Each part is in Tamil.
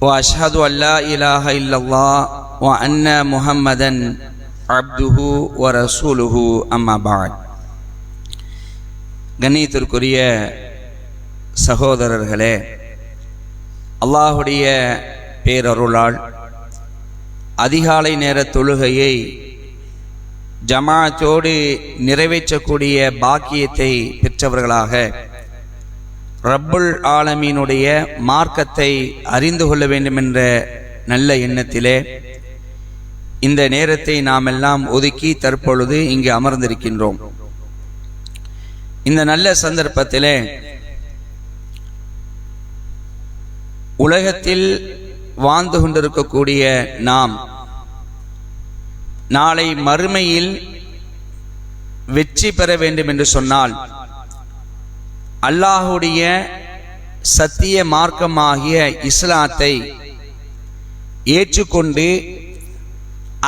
واشهد ان لا اله الا الله وان محمدا عبده ورسوله اما بعد கண்ணியத்திற்குரிய சகோதரர்களே அல்லாஹுடைய பேரருளால் அதிகாலை நேர தொழுகையை ஜமாத்தோடு நிறைவேற்றக்கூடிய பாக்கியத்தை பெற்றவர்களாக ரப்புல் ஆலமீனுடைய மார்க்கத்தை அறிந்து கொள்ள வேண்டும் என்ற நல்ல எண்ணத்திலே இந்த நேரத்தை நாம் எல்லாம் ஒதுக்கி தற்பொழுது இங்கு அமர்ந்திருக்கின்றோம். இந்த நல்ல சந்தர்ப்பத்திலே உலகத்தில் வாழ்ந்து கொண்டிருக்கக்கூடிய நாம் நாளை மறுமையில் வெற்றி பெற வேண்டும் என்று சொன்னால் அல்லாஹுடைய சத்திய மார்க்கமாகிய இஸ்லாத்தை ஏற்றுக்கொண்டு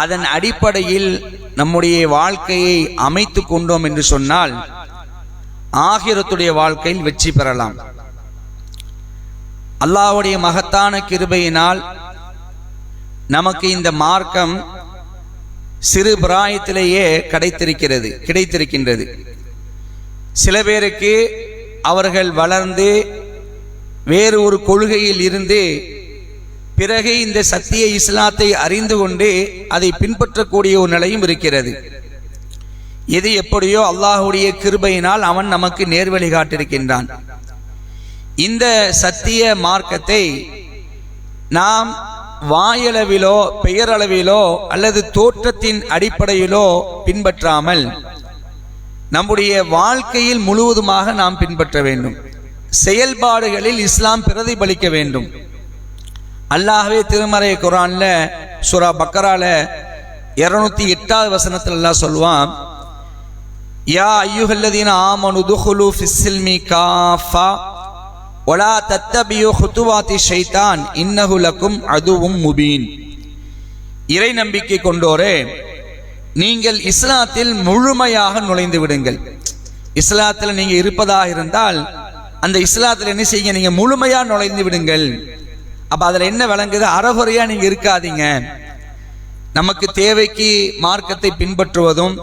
அதன் அடிப்படையில் நம்முடைய வாழ்க்கையை அமைத்து கொண்டோம் என்று சொன்னால் ஆகிரத்துடைய வாழ்க்கையில் வெற்றி பெறலாம். அல்லாஹுடைய மகத்தான கிருபையினால் நமக்கு இந்த மார்க்கம் சிறு பிராயத்திலேயே கிடைத்திருக்கிறது கிடைத்திருக்கின்றது. சில பேருக்கு அவர்கள் வளர்ந்து வேறு ஒரு கொள்கையில் இருந்து பிறகு இந்த சத்திய இஸ்லாத்தை அறிந்து கொண்டு அதை பின்பற்றக்கூடிய ஒரு நிலையும் இருக்கிறது. எது எப்படியோ அல்லாஹுடைய கிருபையினால் அவன் நமக்கு நேர்வழி காட்டிருக்கின்றான் இந்த சத்திய மார்க்கத்தை நாம் வாயளவிலோ பெயரளவிலோ அல்லது தோற்றத்தின் அடிப்படையிலோ பின்பற்றாமல் நம்முடைய வாழ்க்கையில் முழுவதுமாக நாம் பின்பற்ற வேண்டும். செயல்பாடுகளில் இஸ்லாம் பிரதிபலிக்க வேண்டும். அல்லாஹவே திருமறை குரான்ல சுரா பக்கரால இருநூத்தி எட்டாவது வசனத்தில் எல்லாம் சொல்லுவான் யா ஐயுஹல்லதீன ஆமனு துஹுலு ஃபிஸ்ஸில்மி காஃபா ஒலா தத்தபியோ ஹுத்துவாத்தி ஷைத்தான் இன்னகுலக்கும் அதுவும் முபீன். இறை நம்பிக்கை கொண்டோரே நீங்கள் இஸ்லாத்தில் முழுமையாக நுழைந்து விடுங்கள். இஸ்லாத்தில் நீங்க இருப்பதாக இருந்தால் அந்த இஸ்லாத்தில் என்ன செய்யுங்க? நீங்க முழுமையா நுழைந்து விடுங்கள். அப்ப அதுல என்ன விளங்குது? அறகுறையா நீங்க இருக்காதீங்க. நமக்கு தேவைக்கு மார்க்கத்தை பின்பற்றுவதும்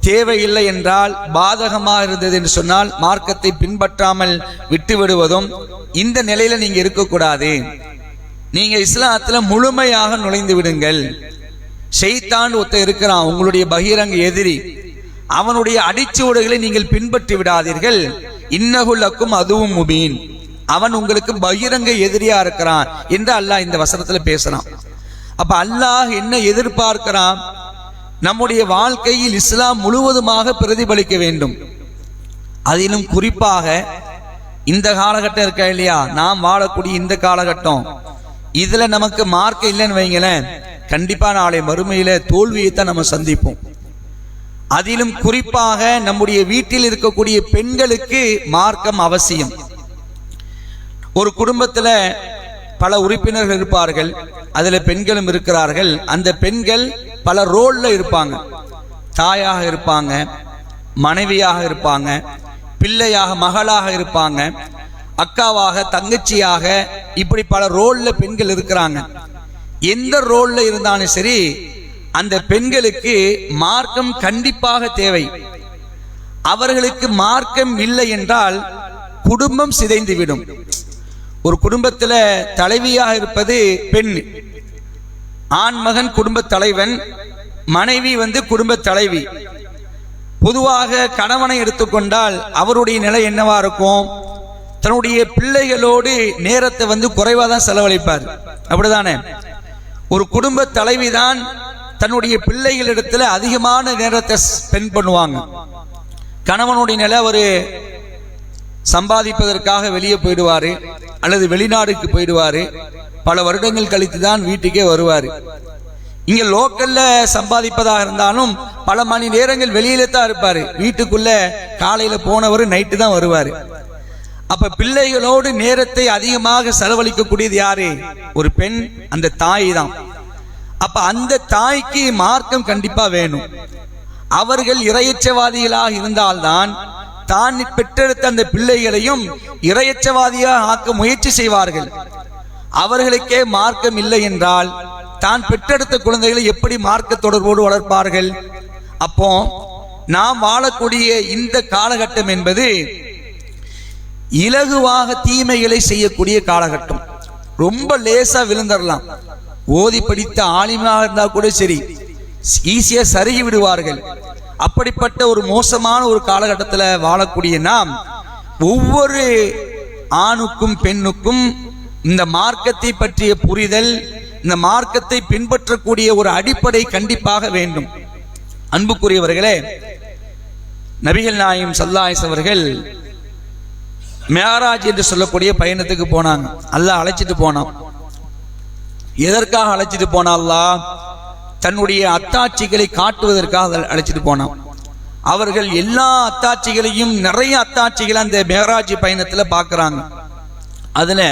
தேவையில்லை என்றால் பாதகமாக இருந்தது என்று சொன்னால் மார்க்கத்தை பின்பற்றாமல் விட்டு விடுவதும் இந்த நிலையில நீங்க இருக்கக்கூடாது. நீங்க இஸ்லாத்துல முழுமையாக நுழைந்து விடுங்கள். ஷெய்தான் ஒத்த இருக்கிறான் உங்களுடைய பகிரங்க எதிரி. அவனுடைய அடிச்சுவடுகளை நீங்கள் பின்பற்றி விடாதீர்கள். இன்னகுலக்கும் அதுவும் முபீன். அவன் உங்களுக்கு பகிரங்க எதிரியா இருக்கிறான் என்று அல்லாஹ் இந்த வசனத்துல பேசுறான். அப்ப அல்லாஹ் என்ன எதிர்பார்க்கிறான்? நம்முடைய வாழ்க்கையில் இஸ்லாம் முழுவதுமாக பிரதிபலிக்க வேண்டும். அதிலும் குறிப்பாக இந்த காலகட்டம் இருக்கா இல்லையா? நாம் வாழக்கூடிய இந்த காலகட்டம். இதுல நமக்கு மார்க் இல்லைன்னு வைங்களேன். கண்டிப்பாக நாளை மறுமையில் தோல்வியை தான் நம்ம சந்திப்போம். அதிலும் குறிப்பாக நம்முடைய வீட்டில் இருக்கக்கூடிய பெண்களுக்கு மார்க்கம் அவசியம். ஒரு குடும்பத்தில் பல உறுப்பினர்கள் இருப்பார்கள் அதில் பெண்களும் இருக்கிறார்கள். அந்த பெண்கள் பல ரோலில் இருப்பாங்க. தாயாக இருப்பாங்க மனைவியாக இருப்பாங்க பிள்ளையாக மகளாக இருப்பாங்க அக்காவாக தங்கச்சியாக இப்படி பல ரோலில் பெண்கள் இருக்கிறாங்க. எந்த ரோல்ல இருந்தாலும் சரி அந்த பெண்களுக்கு மார்க்கம் கண்டிப்பாக தேவை. அவர்களுக்கு மார்க்கம் இல்லை என்றால் குடும்பம் சிதைந்துவிடும். ஒரு குடும்பத்தில் தலைவியாக இருப்பது பெண். ஆண் மகன் குடும்ப தலைவன் மனைவி வந்து குடும்ப தலைவி. பொதுவாக கணவனை எடுத்துக்கொண்டால் அவருடைய நிலை என்னவா இருக்கும்? தன்னுடைய பிள்ளைகளோடு நேரத்தை வந்து குறைவாக தான் செலவழிப்பார். அப்படிதானே ஒரு குடும்ப தலைவி தான் தன்னுடைய பிள்ளைகளிடத்துல அதிகமான நேரத்தை ஸ்பெண்ட் பண்ணுவாங்க. கணவனுடைய நிலை ஒரு சம்பாதிப்பதற்காக வெளியே போயிடுவார் அல்லது வெளிநாடுக்கு போயிடுவார். பல வருடங்கள் கழித்து தான் வீட்டுக்கே வருவார். இங்கே லோக்கலில் சம்பாதிப்பதாக இருந்தாலும் பல மணி நேரங்கள் வெளியில தான் இருப்பார். வீட்டுக்குள்ளே காலையில் போனவர் நைட்டு தான் வருவார். அப்ப பிள்ளைகளோடு நேரத்தை அதிகமாக செலவழிக்கக்கூடியது யாரு? ஒரு பெண் அந்த தாய் தான். அப்ப அந்த தாய்க்கு மார்க்கம் கண்டிப்பா வேணும். அவர்கள் இரையச்சவாதிகளாக இருந்தால்தான் தான் பெற்றெடுத்த அந்த பிள்ளைகளையும் இரையச்சவாதியாக ஆக்க முயற்சி செய்வார்கள். அவர்களுக்கே மார்க்கம் இல்லை என்றால் தான் பெற்றெடுத்த குழந்தைகளை எப்படி மார்க்க தொடர்போடு வளர்ப்பார்கள்? அப்போ நாம் வாழக்கூடிய இந்த காலகட்டம் என்பது இலகுவாக தீமைகளை செய்யக்கூடிய காலகட்டம். ரொம்ப லேசா விழுந்துடலாம் ஓதி படித்த ஆலிமாக இருந்தா கூட சரி. ஈஸியா சருகி விடுவார்கள். அப்படிப்பட்ட ஒரு மோசமான ஒரு காலகட்டத்தில் வாழக்கூடிய நாம் ஒவ்வொரு ஆணுக்கும் பெண்ணுக்கும் இந்த மார்க்கத்தை பற்றிய புரிதல் இந்த மார்க்கத்தை பின்பற்றக்கூடிய ஒரு அடிப்படை கண்டிப்பாக வேண்டும். அன்புக்குரியவர்களே நபிகள் நாயம் சல்லாயஸ் அவர்கள் மேராஜ் என்று சொல்லக்கூடிய பயணத்துக்கு போனாங்க. அல்லாஹ் அழைச்சிட்டு போனான். எதற்காக அழைச்சிட்டு போனால்லா தன்னுடைய அத்தாட்சிகளை காட்டுவதற்காக அழைச்சிட்டு போனான். அவர்கள் எல்லா அத்தாட்சிகளையும் நிறைய அத்தாட்சிகளை அந்த மேராஜ் பயணத்துல பார்க்குறாங்க. அதுல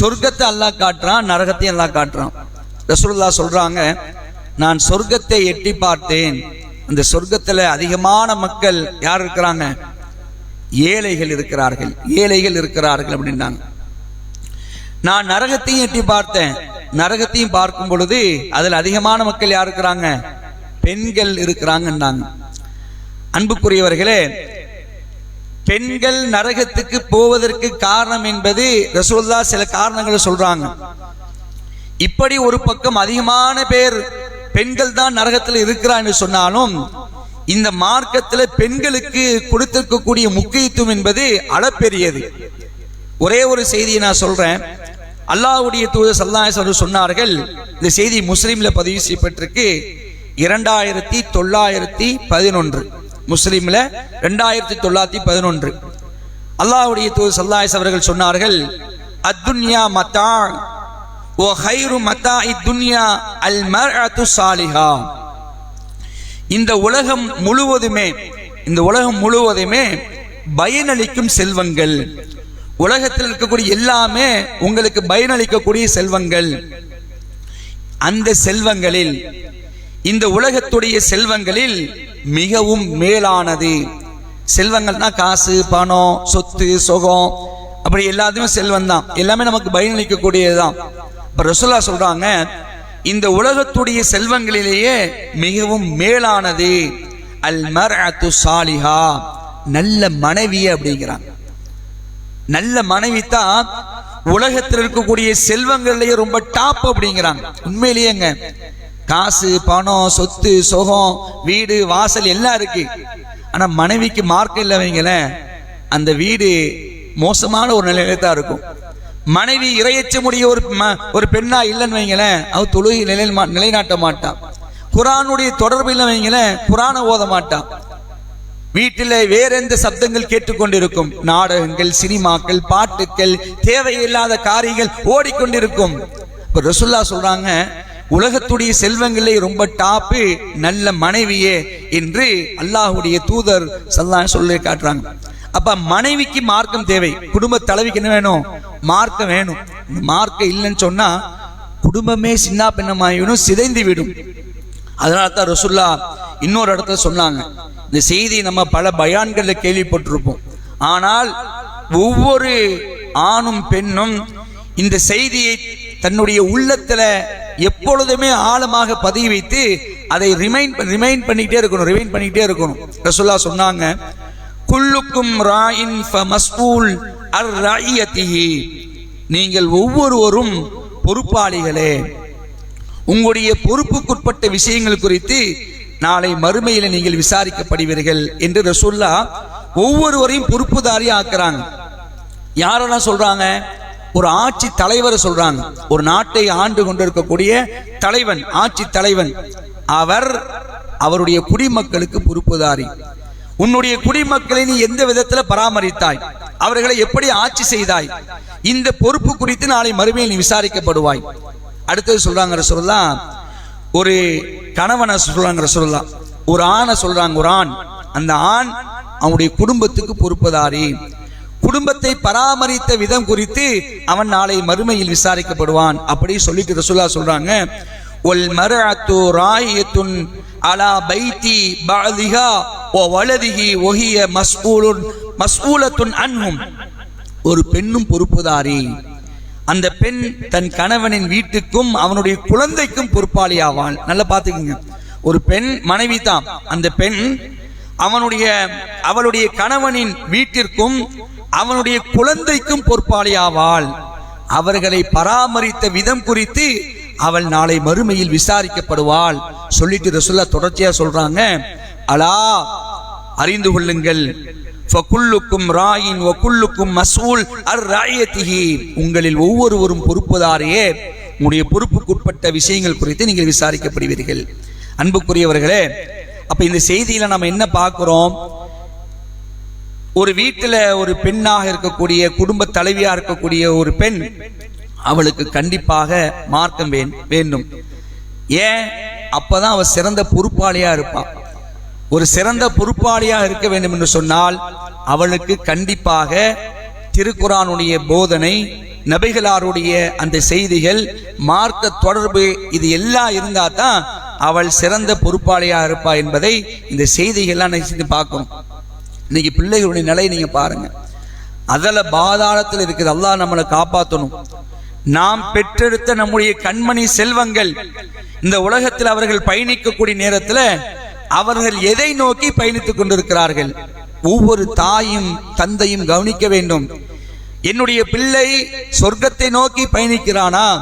சொர்க்கத்தை அல்லாஹ் காட்டுறான் நரகத்தையும் அல்லாஹ் காட்டுறான். ரசூல்லா சொல்றாங்க நான் சொர்க்கத்தை எட்டி பார்த்தேன். அந்த சொர்க்கத்துல அதிகமான மக்கள் யார் இருக்கிறாங்க? ஏழைகள் இருக்கிறார்கள் ஏழைகள் இருக்கிறார்கள் அப்படின்னாங்க. நான் நரகத்தையும் எட்டி பார்த்தேன். நரகத்தையும் பார்க்கும் பொழுது அதில் அதிகமான மக்கள் யார் இருக்கிறாங்க? பெண்கள் இருக்கிறாங்கன்னாங்க. அன்புக்குரியவர்களே பெண்கள் நரகத்துக்கு போவதற்கு காரணம் என்பது ரசூல்லா சில காரணங்களை சொல்றாங்க. இப்படி ஒரு பக்கம் அதிகமான பேர் பெண்கள் தான் நரகத்தில் இருக்கிறான்னு சொன்னாலும் இந்த மார்க்கத்தில் பெண்களுக்கு கொடுத்திருக்கக்கூடிய முக்கியத்துவம் என்பது அளப்பெரியது. ஒரே ஒரு செய்தியை நான் சொல்றேன். அல்லாஹ்வுடைய தூதர் சல்லாஸ் சொன்னார்கள் இந்த செய்தி முஸ்லீம்ல பதிவு செய்யப்பட்டிருக்கு. இரண்டாயிரத்தி தொள்ளாயிரத்தி பதினொன்று. முஸ்லீம்ல ரெண்டாயிரத்தி தொள்ளாயிரத்தி பதினொன்று. அல்லாஹ்வுடைய தூதர் சல்லாஸ் அவர்கள் சொன்னார்கள் அத்துன்யா மத்தா ஓ ஹைரு மத்தா இத்துன்யா அல் மர்அத்து சாலிஹா. இந்த உலகம் முழுவதுமே இந்த உலகம் முழுவதுமே பயனளிக்கும் செல்வங்கள். உலகத்தில் இருக்கக்கூடிய எல்லாமே உங்களுக்கு பயனளிக்கக்கூடிய செல்வங்கள். அந்த செல்வங்களில் இந்த உலகத்துடைய செல்வங்களில் மிகவும் மேலானது. செல்வங்கள்னா காசு பணம் சொத்து சுகம் அப்படி எல்லாத்தையுமே செல்வம் தான் எல்லாமே நமக்கு பயனளிக்கக்கூடியதுதான். இப்போ ரசுல்லா சொல்கிறாங்க இந்த உலகத்துடைய செல்வங்களிலேயே மிகவும் மேலானது. அல் மர்அத்து சாலிஹா. நல்ல மனைவி அப்படிங்கிறாங்க நல்ல மனைவி தான் உலகத்தில் இருக்கக்கூடிய செல்வங்கள்லயே ரொம்ப டாப் அப்படிங்கிறாங்க உண்மையிலேயேங்க. காசு பணம் சொத்து சுகம் வீடு வாசல் எல்லாம் இருக்கு. ஆனா மனைவிக்கு மார்க்கம் இல்லை வைங்களேன் அந்த வீடு மோசமான ஒரு நிலையில தான் இருக்கும். மனைவி இரையச்சமுடைய ஒரு ம- ஒரு பெண்ணா இல்லைன்னு வைங்களேன் அவ தொழுகை நிலை நிலைநாட்ட மாட்டான் குரானுடைய தொடர்பு இல்லை வைங்களேன் குரானை ஓத மாட்டான் வீட்டில் வேற எந்த சப்தங்கள் கேட்டுக்கொண்டிருக்கும். நாடகங்கள் சினிமாக்கள் பாட்டுக்கள் தேவையில்லாத காரியங்கள் ஓடிக்கொண்டிருக்கும். இப்போ ரசுல்லா சொல்றாங்க உலகத்துடைய செல்வங்களே ரொம்ப டாப்பு நல்ல மனைவியே என்று அல்லாஹுடைய தூதர் சல்லா சொல்லி காட்டுறாங்க. அப்ப மனைவிக்கு மார்க்கம் தேவை. குடும்ப தலைவிக்கு என்ன வேணும்? மார்க்கம் வேணும். இந்த மார்க்கம் இல்லைன்னு சொன்னா குடும்பமே சின்ன பின்னமாயினும் சிதைந்து விடும். அதனால தான் ரசுல்லா இன்னொரு இடத்துல சொன்னாங்க. இந்த செய்தி நம்ம பல பயான்களில் கேள்விப்பட்டிருப்போம். ஆனால் ஒவ்வொரு ஆணும் பெண்ணும் இந்த செய்தியை தன்னுடைய உள்ளத்துல எப்பொழுதுமே ஆழமாக பதிவு வைத்து அதை ரிமைண்ட் ரிமைண்ட் பண்ணிக்கிட்டே இருக்கணும் ரிமைண்ட் பண்ணிக்கிட்டே இருக்கணும். ரசுல்லா சொன்னாங்க குல்லுக்கும் ராயின் ஃபமஸ்ஊல் அர் ராயியத்திஹி நீங்கள் ஒவ்வொருவரும் பொறுப்பாளிகளே. உங்களுடைய பொறுப்புக்குட்பட்ட விஷயங்கள் குறித்து நாளை மறுமையில் நீங்கள் விசாரிக்கப்படுவீர்கள் என்று ரசூல்லா ஒவ்வொருவரையும் பொறுப்புதாரி ஆக்குறாங்க யாரெல்லாம் சொல்றாங்க? ஒரு ஆட்சி தலைவரை சொல்றாங்க. ஒரு நாட்டை ஆண்டு கொண்டிருக்கக்கூடிய தலைவன் ஆட்சி தலைவன். அவர் அவருடைய குடிமக்களுக்கு பொறுப்புதாரி. உன்னுடைய குடிமக்களை நீ எந்த விதத்துல பராமரித்தாய்? அவர்களை எப்படி ஆட்சி செய்தாய்? இந்த பொறுப்பு குறித்து நாளை மறுமையில் நீ விசாரிக்கப்படுவாய். அடுத்தது சொல்றாங்க சொல்லா ஒரு கணவனை சொல்றாங்க சொல்லா ஒரு ஆணை சொல்றாங்க ஒரு ஆண். அந்த ஆண் அவனுடைய குடும்பத்துக்கு பொறுப்பதாரி. குடும்பத்தை பராமரித்த விதம் குறித்து அவன் நாளை மறுமையில் விசாரிக்கப்படுவான். அப்படி சொல்லிட்டு ரசூல்லா சொல்றாங்க ஒல் மரத்து ராயத்துன் அலா பைத்தி பாலிகா ஓ வலதிஹி ஒகிய மஸ்ஊலுன் மஸ்ஊலத்துன் அன்ஹும். ஒரு பெண்ணும் பொறுப்புதாரி. அந்த பெண் தன் கணவனின் வீட்டுக்கும் அவனுடைய குழந்தைக்கும் பொறுப்பாளி ஆவாள் நல்லா பார்த்துக்கோங்க. ஒரு பெண் மனைவி தான் அந்த பெண் அவனுடைய அவளுடைய கணவனின் வீட்டிற்கும் அவனுடைய குழந்தைக்கும் பொறுப்பாளி ஆவாள் அவர்களை பராமரித்த விதம் குறித்து அவள் நாளை மறுமையில் விசாரிக்கப்படுவாள். சொல்லிட்டு ரசுல்லா தொடர்ச்சியா சொல்றாங்க. அலா அறிந்து கொள்ளுங்கள். ஃபகுல்லுக்கும் ராயின் வகுல்லுக்கும் மசூல் அர் ராயத்திகி உங்களில் ஒவ்வொருவரும் பொறுப்புதாரையே உங்களுடைய பொறுப்புக்குட்பட்ட விஷயங்கள் குறித்து நீங்கள் விசாரிக்கப்படுவீர்கள். அன்புக்குரியவர்களே அப்ப இந்த செய்தியில நம்ம என்ன பார்க்கிறோம்? ஒரு வீட்டில் ஒரு பெண்ணாக இருக்கக்கூடிய குடும்ப தலைவியா இருக்கக்கூடிய ஒரு பெண் அவளுக்கு கண்டிப்பாக மார்க்கம் வே- வேண்டும். ஏன்? அப்பதான் அவ சிறந்த பொறுப்பாளியா இருப்பான் ஒரு சிறந்த பொறுப்பாளியாக இருக்க வேண்டும் என்று சொன்னால் அவளுக்கு கண்டிப்பாக திருக்குறானுடைய போதனை நபிகளாருடைய அந்த செய்திகள் மார்க்க தொடர்பு இது எல்லாம் இருந்தால் தான் அவள் சிறந்த பொறுப்பாளியாக இருப்பா என்பதை இந்த செய்திகள்லாம் நினைச்சு பார்க்கணும். இன்னைக்கு பிள்ளைகளுடைய நிலையை நீங்கள் பாருங்க. அதில் பாதாளத்தில் இருக்குது. அல்லாஹ் நம்மளை காப்பாற்றணும் நாம் பெற்றெடுத்த நம்முடைய கண்மணி செல்வங்கள் இந்த உலகத்தில் அவர்கள் பயணிக்கக்கூடிய நேரத்தில் அவர்கள் எதை நோக்கி பயணித்துக் கொண்டிருக்கிறார்கள்? ஒவ்வொரு தாயும் தந்தையும் கவனிக்க வேண்டும். என்னுடைய பிள்ளை சொர்க்கத்தை நோக்கி பயணிக்கிறானா?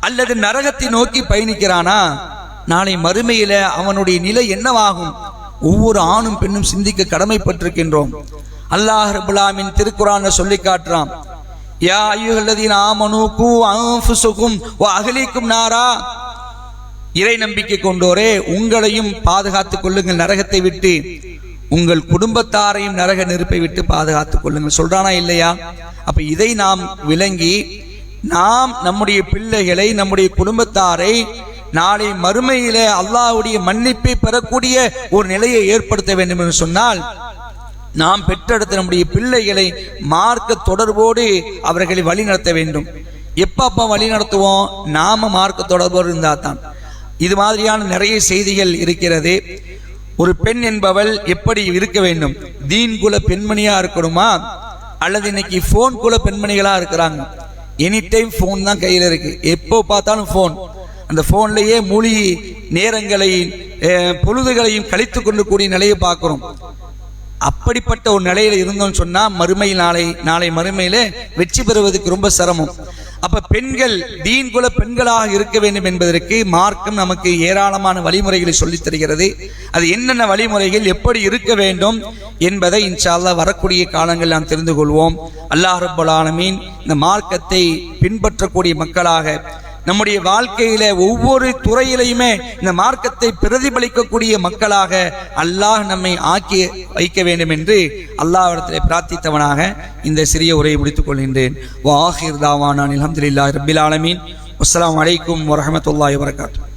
அல்லது நரகத்தை நோக்கி பயணிக்கிறானா? நாளை மறுமையில அவனுடைய நிலை என்னவாகும்? ஒவ்வொரு ஆணும் பெண்ணும் சிந்திக்க கடமைப்பட்டிருக்கின்றோம். அல்லாஹ் ரபுல்லாமின் திருக்குறான சொல்லி காட்டுறான். யா ஐயுகல்லதீன் ஆமனு கூ அன்ஃபுசுக்கும் ஓ அகலிக்கும் நாரா. இறை நம்பிக்கை கொண்டோரே உங்களையும் பாதுகாத்துக் கொள்ளுங்கள். நரகத்தை விட்டு உங்கள் குடும்பத்தாரையும் நரக நெருப்பை விட்டு பாதுகாத்துக் கொள்ளுங்கள். சொல்றானா இல்லையா? அப்ப இதை நாம் விளங்கி நாம் நம்முடைய பிள்ளைகளை நம்முடைய குடும்பத்தாரை நாளை மறுமையிலே அல்லாவுடைய மன்னிப்பை பெறக்கூடிய ஒரு நிலையை ஏற்படுத்த வேண்டும் என்று சொன்னால் நாம் பெற்றெடுத்த நம்முடைய பிள்ளைகளை மார்க்க தொடர்போடு அவர்களை வழி நடத்த வேண்டும். எப்ப அப்ப வழி நடத்துவோம் நாம மார்க்க தொடர்போடு இருந்தால் தான் இது மாதிரியான நிறைய செய்திகள் இருக்கிறது. ஒரு பெண் என்பவள் எப்படி இருக்க வேண்டும்? தீன் குல பெண்மணியா இருக்கணுமா? அல்லது இன்னைக்கு ஃபோன் குல பெண்மணிகளா இருக்கிறாங்க? எனி டைம் ஃபோன் தான் கையில் இருக்கு. எப்போ பார்த்தாலும் ஃபோன் அந்த ஃபோன்லேயே மூழ்கி நேரங்களையும் பொழுதுகளையும் கழித்து கொண்டு கூடிய நிலையை பார்க்குறோம். அப்படிப்பட்ட ஒரு நிலையில இருந்தோம்னு சொன்னா மறுமை நாளை நாளை மறுமையில வெற்றி பெறுவதற்கு ரொம்ப சிரமம். அப்ப பெண்கள் தீன் குல பெண்களாக இருக்க வேண்டும் என்பதற்கு மார்க்கம் நமக்கு ஏராளமான வழிமுறைகளை சொல்லித் தருகிறது. அது என்னென்ன வழிமுறைகள் எப்படி இருக்க வேண்டும் என்பதை இன்ஷால்லா வரக்கூடிய காலங்கள் நாம் தெரிந்து கொள்வோம். அல்லாஹ் ரபுல் ஆலமீன் இந்த மார்க்கத்தை பின்பற்றக்கூடிய மக்களாக நம்முடைய வாழ்க்கையில ஒவ்வொரு துறையிலையுமே இந்த மார்க்கத்தை பிரதிபலிக்கக்கூடிய மக்களாக அல்லாஹ் நம்மை ஆக்கி வைக்க வேண்டும் என்று அல்லாஹிடத்தில் பிரார்த்தித்தவனாக இந்த சிறிய உரையை முடித்துக் கொள்கின்றேன். வாஹிர் தாவானான் அல்ஹம்துலில்லாஹி ரபில் ஆலமீன். அஸ்லாம் அலைக்கும் வரமத்துல்லாய் வபரகாத்துஹு.